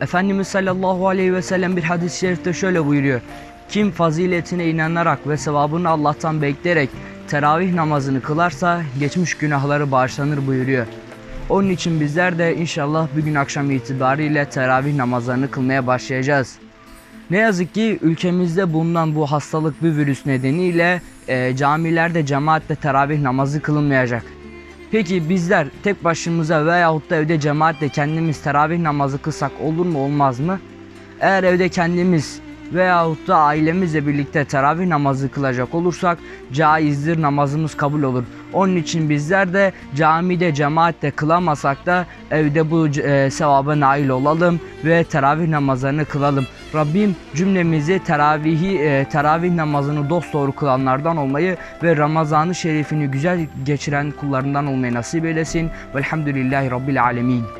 Efendimiz sallallahu aleyhi ve sellem bir hadis-i şerifte şöyle buyuruyor. Kim faziletine inanarak ve sevabını Allah'tan bekleyerek teravih namazını kılarsa geçmiş günahları bağışlanır buyuruyor. Onun için bizler de inşallah bugün akşam itibariyle teravih namazlarını kılmaya başlayacağız. Ne yazık ki ülkemizde bulunan bu hastalık bir virüs nedeniyle e, camilerde cemaatle teravih namazı kılınmayacak. Peki bizler tek başımıza veyahut da evde cemaatle kendimiz teravih namazı kılsak olur mu olmaz mı? Eğer evde kendimiz veyahut da ailemizle birlikte teravih namazı kılacak olursak caizdir namazımız kabul olur. Onun için bizler de camide cemaatle kılamasak da evde bu e, sevaba nail olalım ve teravih namazlarını kılalım. Rabbim cümlemizi teravihi e, teravih namazını dosdoğru kılanlardan olmayı ve Ramazan-ı Şerifini güzel geçiren kullarından olmayı nasip eylesin. Velhamdülillahi Rabbil Alemin.